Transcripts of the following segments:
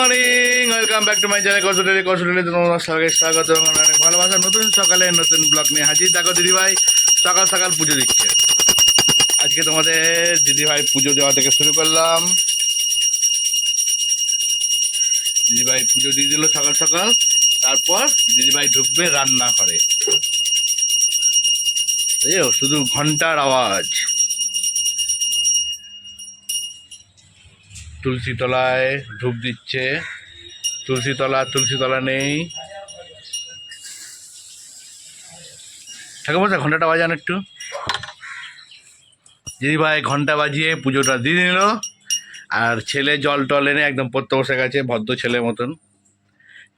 Morning welcome back to my channel কসুটেলি কসুটেলি তোমার সবাইকে স্বাগত অনেক ভালোবাসা। নতুন সকালে নতুন ব্লগ নিয়ে হাজির। দেখো দিদিভাই, সকাল সকাল পুজো দিচ্ছে। আজকে তোমাদের দিদিভাই পুজো দেওয়া থেকে শুরু করলাম। দিদিভাই পুজো দিয়ে দিল সকাল সকাল। তারপর দিদিভাই ঢুকবে রান্না করে শুধু ঘণ্টার আওয়াজ। তুলসী তলায় ধূপ দিচ্ছে। তুলসী তলা তুলসী তলা নেই। ঠাকুর মশাই ঘন্টাটা বাজান একটু। দিদি ভাই ঘণ্টা বাজিয়ে পুজোটা দিয়ে নিল। আর ছেলে জল টল এনে একদম পড়তে বসে গেছে, ভদ্র ছেলের মতন।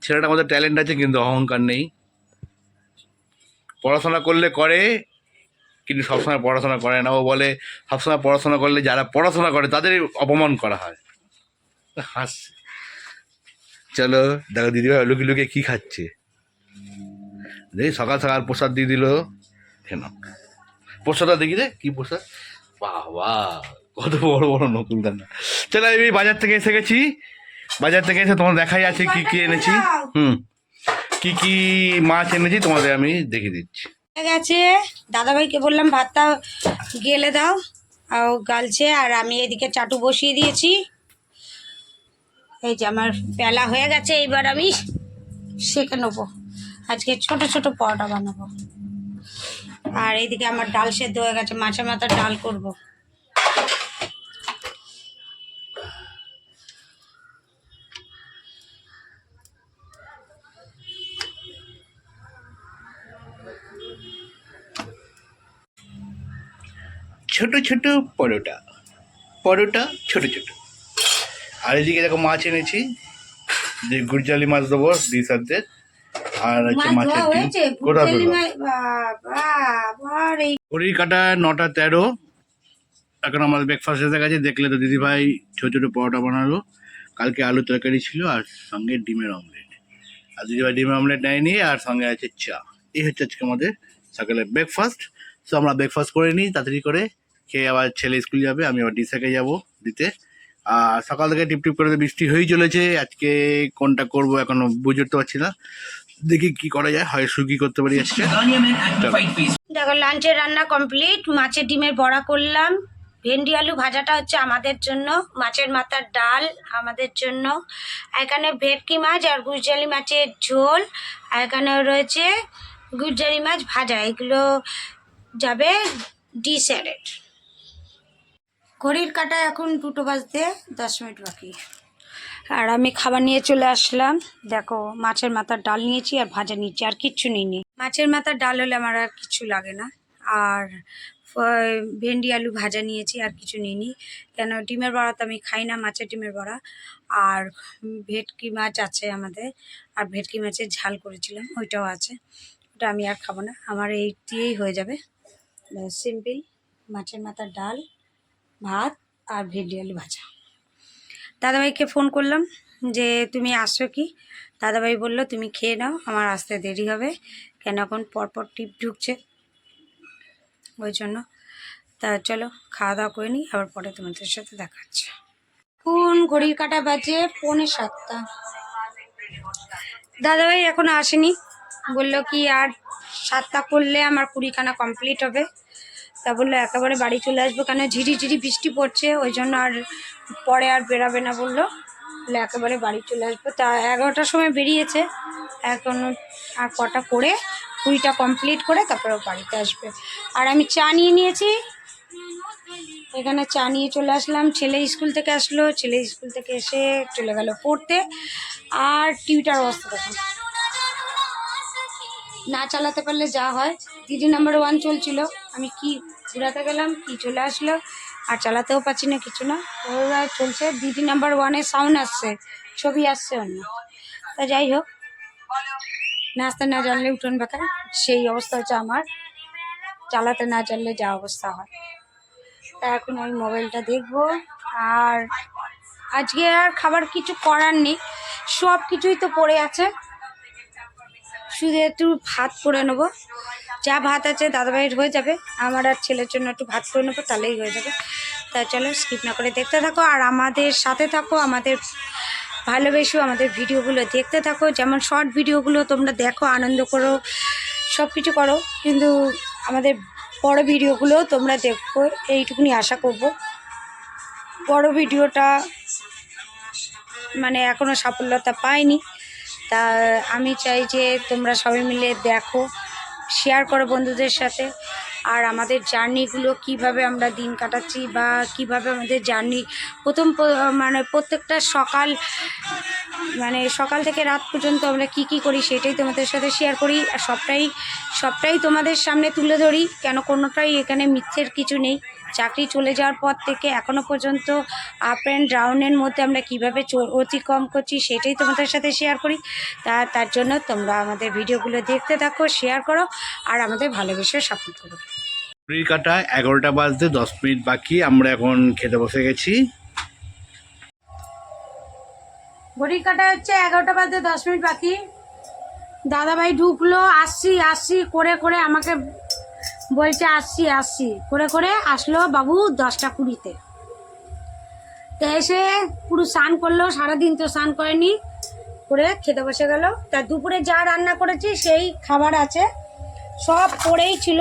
ছেলেটার মধ্যে ট্যালেন্ট আছে, কিন্তু অহংকার নেই। পড়াশোনা করলে করে, কিন্তু সবসময় পড়াশোনা করে না। ও বলে, সবসময় পড়াশোনা করলে যারা পড়াশোনা করে তাদের অপমান করা হয়। হাসছে। চলো দেখো দিদিভাই লুকিয়ে লুকিয়ে কী খাচ্ছে। দেখি সকাল সকাল প্রসাদ দিয়ে দিল। কেন প্রসাদটা দেখি রে কী প্রসাদ? বাবা কত বড় বড় নকুল দানা চলো আমি বাজার থেকে এসে গেছি। বাজার থেকে এসে তোমার দেখাই আছে কি কি এনেছি। হুম কি কি মাছ এনেছি তোমাদের আমি দেখিয়ে দিচ্ছি। গেছে। দাদাভাইকে বললাম ভাতটা গেলে দাও। আর ও গালছে আর আমি এদিকে চাটু বসিয়ে দিয়েছি। এই যে আমার বেলা হয়ে গেছে, এইবার আমি সেঁকে নেব। আজকে ছোট ছোট পরোটা বানাবো। আর এইদিকে আমার ডাল সেদ্ধ হয়ে গেছে, মাছের মাথার ডাল করব। ছোট ছোট পরোটা। পরোটা ছোট ছোট। আর এদিকে দেখো মাছ এনেছি। যে গুরজালি মাছ দেবো দুই সাথে আর হচ্ছে মাছের ডিম। গোটা ঘড়ির কাটা নটা তেরো। এখন আমাদের ব্রেকফাস্ট এসে গেছে। দেখলে তো দিদিভাই ছোট ছোট পরোটা বানালো। কালকে আলু তরকারি ছিল আর সঙ্গে ডিমের অমলেট আর দিদিভাই ডিমের অমলেট নেয়নি আর সঙ্গে আছে চা। এই হচ্ছে আজকে আমাদের সকালে ব্রেকফাস্ট তো আমরা ব্রেকফাস্ট করে নিই তাড়াতাড়ি করে। খেয়ে আবার ছেলে স্কুল যাবে আমি আবার ডিসাকে যাব দিতে। আর সকাল থেকে টিপ টিপ করে বৃষ্টি হয়েই চলেছে। আজকে কোনটা করব এখনও বুঝতে পারছি না। দেখি কি করা যায় হয় সুগি করতে পারি আজকে। দেখো লাঞ্চের রান্না কমপ্লিট মাছের ডিমের বড়া করলাম। ভেন্ডি আলু ভাজাটা হচ্ছে আমাদের জন্য মাছের মাথার ডাল আমাদের জন্য। এখানে ভেটকি মাছ আর গুজরালি মাছের ঝোল আর এখানে রয়েছে গুজরালি মাছ ভাজা। এগুলো যাবে ডি স্যারেট ঘড়ির কাটা এখন দুটো বাজতে দশ মিনিট বাকি। আর আমি খাবার নিয়ে চলে আসলাম। দেখো মাছের মাথার ডাল নিয়েছি আর ভাজা নিয়েছি আর কিচ্ছু নিইনি। মাছের মাথার ডাল হলে আমার আর কিছু লাগে না। আর ভেন্ডি আলু ভাজা নিয়েছি আর কিছু নিইনি। কেন ডিমের বড়া তো আমি খাই না মাছের ডিমের বড়া। আর ভেটকি মাছ আছে আমাদের আর ভেটকি মাছের ঝাল করেছিলাম ওইটাও আছে। ওটা আমি আর খাব না আমার এই দিয়েই হয়ে যাবে। সিম্পল মাছের মাথার ডাল। ভাত আর ভেন্ডি ভাজা। দাদাভাইকে ফোন করলাম যে, তুমি আসছো কি? দাদাভাই বলল, তুমি খেয়ে নাও, আমার আসতে দেরি হবে। কেন এখন পরপর টিপ ঢুকছে। ওই জন্য। তা চলো, খাওয়া দাওয়া করে নিই, আবার পরে তোমাদের সাথে দেখাচ্ছে কোন ঘড়ির কাটা বাজে পৌনে সাতটা। দাদাভাই এখন আসেনি। বলল কি, আর সাতটা করলে আমার কুড়িখানা কমপ্লিট হবে। তা বলল, একেবারে বাড়ি চলে আসব কেন? ঝিরি ঝিরি বৃষ্টি পড়ছে, ওই জন্য আর পরে আর বেরাবে না, বলল। বলে একেবারে বাড়ি চলে আসব। তা এগারোটার সময় বেরিয়েছে। এখন আর কটা করে, কুড়িটা কমপ্লিট করে তারপরে বাড়িতে আসবে। আর আমি চা নিয়ে নিয়েছি। এখানে চা নিয়ে চলে আসলাম। ছেলে স্কুল থেকে আসলো। ছেলে স্কুল থেকে এসে চলে গেল পড়তে। আর টিউটার অবস্থা দেখুন না চালাতে পারলে যা হয়। দিদি নাম্বার ওয়ান চলছিল। আমি কি ঘুরাতে গেলাম, কি চলে আসলো, আর চালাতেও পারছি না, কিছু না। ওরা চলছে, দিদি নাম্বার ওয়ানে সাউন্ড আসছে, ছবি আসছে অন্য তা যাই হোক নাচতে না জানলে উঠোন বেকার সেই অবস্থা হচ্ছে আমার। চালাতে না জানলে যা অবস্থা হয়। তা এখন আমি মোবাইলটা দেখব, আর আজকে আর খাবার কিছু করার নেই। সব কিছুই তো পড়ে আছে। শুধু একটু ভাত করে নেব। যা ভাত আছে দাদাভাইয়ের হয়ে যাবে, আমার আর ছেলের জন্য একটু ভাত করে নেব, তাহলেই হয়ে যাবে। তা চলো স্কিপ না করে দেখতে থাকো, আর আমাদের সাথে থাকো, আমাদের ভালোবেসো আমাদের ভিডিওগুলো দেখতে থাকো। যেমন শর্ট ভিডিওগুলো তোমরা দেখো, আনন্দ করো সব কিছু করো, কিন্তু আমাদের বড় ভিডিওগুলো তোমরা দেখো, এইটুকুনি আশা করব। বড় ভিডিওটা মানে এখনও সাফল্যতা পায়নি তা আমি চাই যে তোমরা সবাই মিলে দেখো শেয়ার করো বন্ধুদের সাথে, আর আমাদের জার্নিগুলো কীভাবে আমরা দিন কাটাচ্ছি বা কীভাবে আমাদের জার্নি প্রথম মানে প্রত্যেকটা সকাল মানে সকাল থেকে রাত পর্যন্ত আমরা কি কি করি সেটাই তোমাদের সাথে শেয়ার করি, আর সবটাই সবটাই তোমাদের সামনে তুলে ধরি, কেন কোনোটাই এখানে মিথ্যের কিছু নেই। চাকরি চলে যাওয়ার পর থেকে এখনও পর্যন্ত আপ অ্যান্ড ডাউনের মধ্যে আমরা কীভাবে অতিক্রম করছি সেটাই তোমাদের সাথে শেয়ার করি। তা তার জন্য তোমরা আমাদের ভিডিওগুলো দেখতে থাকো শেয়ার করো আর আমাদের ভালোবেসে সাপোর্ট করো। ঘড়ির কাটা এগারোটা বাজতে দশ মিনিট বাকি আমরা এখন খেতে বসে গেছি। ঘড়ির কাটা হচ্ছে এগারোটা বাজতে দশ মিনিট বাকি। দাদাভাই ঢুকলো আসছি আসছি করে করে আমাকে বলছে আসছি আসছি। করে করে আসলো বাবু দশটা কুড়িতে। তো এসে পুরো স্নান করল সারাদিন তো স্নান করেনি করে খেতে বসে গেল। তা দুপুরে যা রান্না করেছি সেই খাবার আছে সব পড়েই ছিল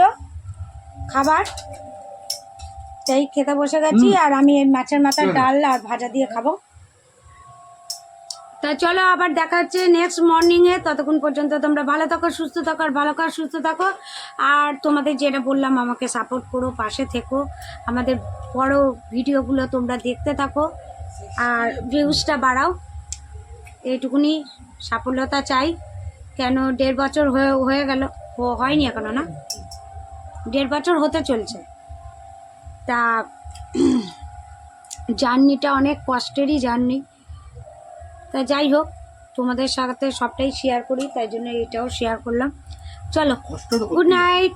খাবার। সেই খেতে বসে গেছি আর আমি এই মাছের মাথার ডাল আর ভাজা দিয়ে খাব। তা চলো আবার দেখা হচ্ছে নেক্সট মর্নিংয়ে ততক্ষণ পর্যন্ত তোমরা ভালো থাকো, সুস্থ থাকো, আর ভালো থাকো সুস্থ থাকো। আর তোমাদের যেটা বললাম, আমাকে সাপোর্ট করো, পাশে থেকো। আমাদের বড় ভিডিওগুলো তোমরা দেখতে থাকো। আর ভিউজটা বাড়াও। এইটুকুনি সাফল্যতা চাই। কেন দেড় বছর হয়ে হয়ে গেল হয়নি এখনও না? দেড় বছর হতে চলছে। তা জার্নিটা অনেক কষ্টেরই জার্নি তা যাই হোক তোমাদের সাথে সবটাই শেয়ার করি তাই জন্য এটাও শেয়ার করলাম। চলো গুড নাইট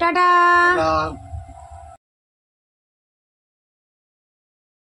টাটা।